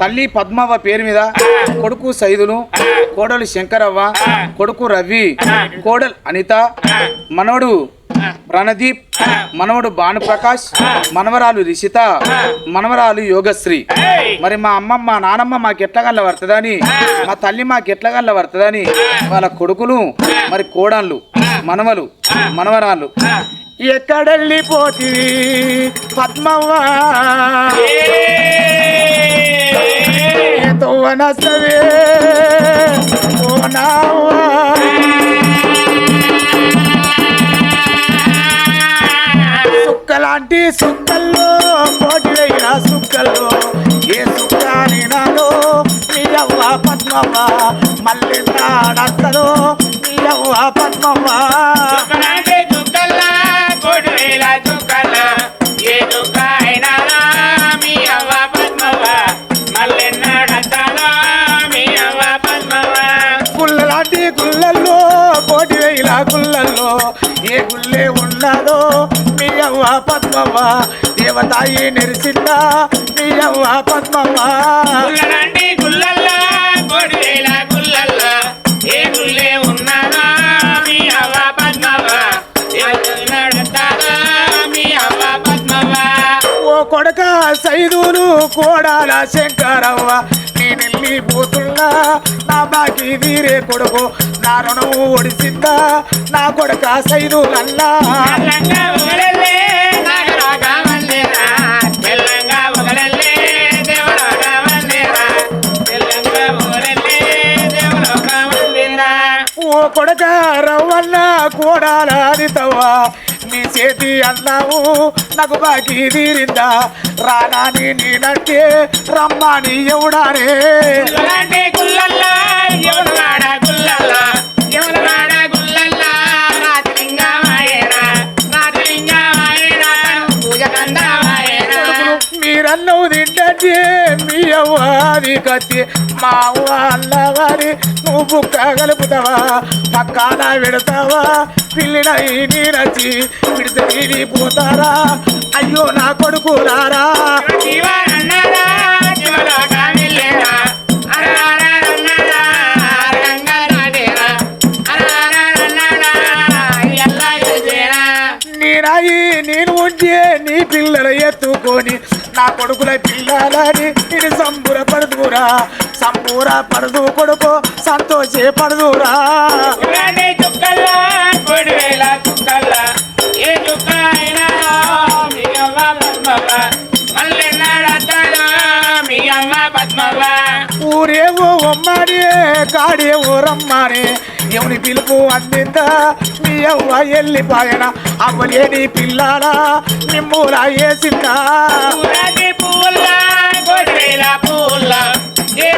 తల్లి పద్మవ్వ పేరు మీద కొడుకు సైదులు కోడలు శంకరవ్వ కొడుకు రవి కోడలు అనిత మనవడు రణదీప్ మనవడు భానుప్రకాష్ మనవరాలు రిషిత మనవరాలు యోగశ్రీ. మరి మా అమ్మమ్మ నానమ్మ మాకు ఎట్లగల్ల పడుతుందని మా తల్లి మాకు ఎట్లగల్ల పడుతుందని వాళ్ళ కొడుకులు మరి కోడళ్ళు మనవలు మనవరాలు ఎక్కడెళ్ళిపోతీ పద్మవ్వ? తోవనసవే ఓ నావ్వా సుక్కలాంటి సుక్కల్లో కోటిలైన సుక్కల్లో ఏ సుక్కాని నాలో నీయవ్వ పద్మవ్వ మళ్ళీ నాడత్తలో నీయవ్వ పద్మవ్వ. అవ్వ పద్మవ్వ దేవతాయి నెరిసిందా? మీ అవ్వ పద్మవ్వ గుల్లలాంటి గుల్లల్లా, కోటివేల గుల్లల్లా, ఏ గుల్లే ఉన్నానో మీ అవ్వ పద్మవ్వ. ఎవరినడతానో మీ అవ్వ పద్మవ్వ. ఓ కొడక సైదులు కోడాల శంకరవ్వ నేనెళ్ళి పోతున్నా. నా బాకి వీరే కొడుకు నా రుణము ఒడిసిందా నా కొడక సైదులల్లా. కొడక రవ్వన్న కోడాల నీ చేతి అన్నావు నాకు బాకీ తీరిందా? రానాని నేనంటే రమ్మని ఎవడానే గుల్లలాంటి నన్ను తింటే మీ అవ్వాది కత్తి. మా అవ్వ అన్నవారి నువ్వు బుక్క కలుపుతావా? పక్కాన పెడతావా? పిల్లిన నీ నచ్చి విడితే నీ పోతారా? అయ్యో నా కొడుకు రారా? నేను నీ పిల్లలు ఎత్తుకొని నా కొడుకుల పిల్లలని నేను సంబుర పడుదురా సంబూర పడదు కొడుకు సంతోషే పడదురా. ఏ మీ మీ అమ్మ పద్మవా ఊరేవో ఒమ్మని కాడేవో రమ్మని ఎవని పిలుపు అందిందా? మీ అవ్వ ఎల్లిపాయన? అవ్వలేని పిల్లాడా? మిమ్మూల వేసిందా?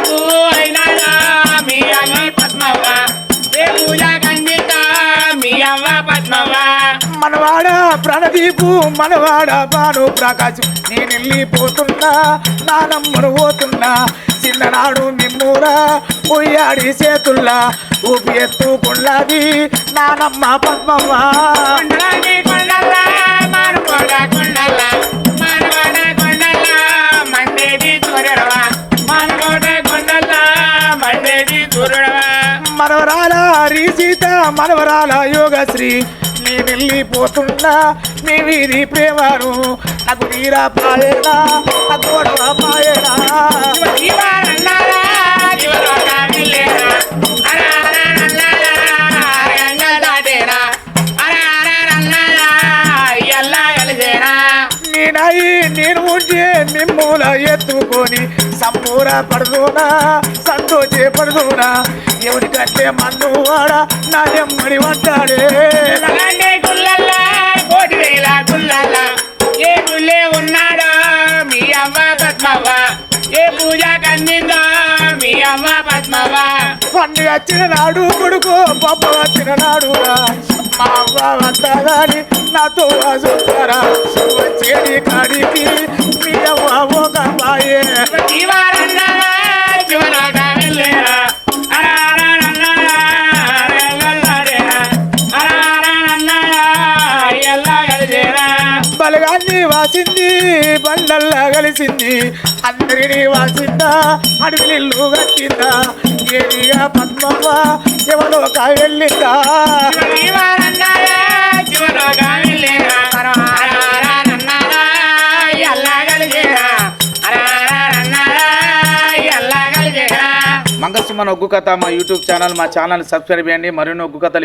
పువ్వు అయినా మీ అమ్మ పద్మవ్వ. మనవాడ? ప్రణదీపు మనవాడ భాను ప్రకాశ్. నేను వెళ్ళిపోతున్నా నానమ్మను పోతున్నా. చిన్ననాడు మిమ్మూరా ఉయ్యాడి చేతుల్లా ఊపి ఎత్తుకున్నది నానమ్మ సూర్యుడవా. మనవరాల రీసీత మనవరాల యోగశ్రీ. నేను వెళ్ళిపోతున్నా మీ వీధి ప్రేమను నాకు తీరా పాయేనా నాకు గొడవ పాయేనా శివ నేనాయి నేను ఉంటే మిమ్మూల ఎత్తుకొని సంపూర పడుదునా సంతోషే పడుదునా ఎవరికంటే కట్టే మన్ను వాడ నా నెమ్మడి వంటాడే. మీ అవ్వ పద్మవ్వ పండుగ వచ్చిన నాడు కొడుకు పప్ప వచ్చిన నాడు రా. మా అవ్వ వస్తాదని నాతో చూస్తారా అరగల్లాడేరా. వాసింది బండల్లా కలిసింది. అందరినీ వాసిందా అడవిలిల్లు కట్టిందా? ఏడిగా పద్మవ్వ ఎవరో వెళ్ళిందా? శివనన్నారా, శివలోగా ఒగ్గు కథ మా యూట్యూబ్ ఛానల్ మా ఛానల్ సబ్స్క్రైబ్ చేయండి. మరిన్ని ఒగ్గు కథలు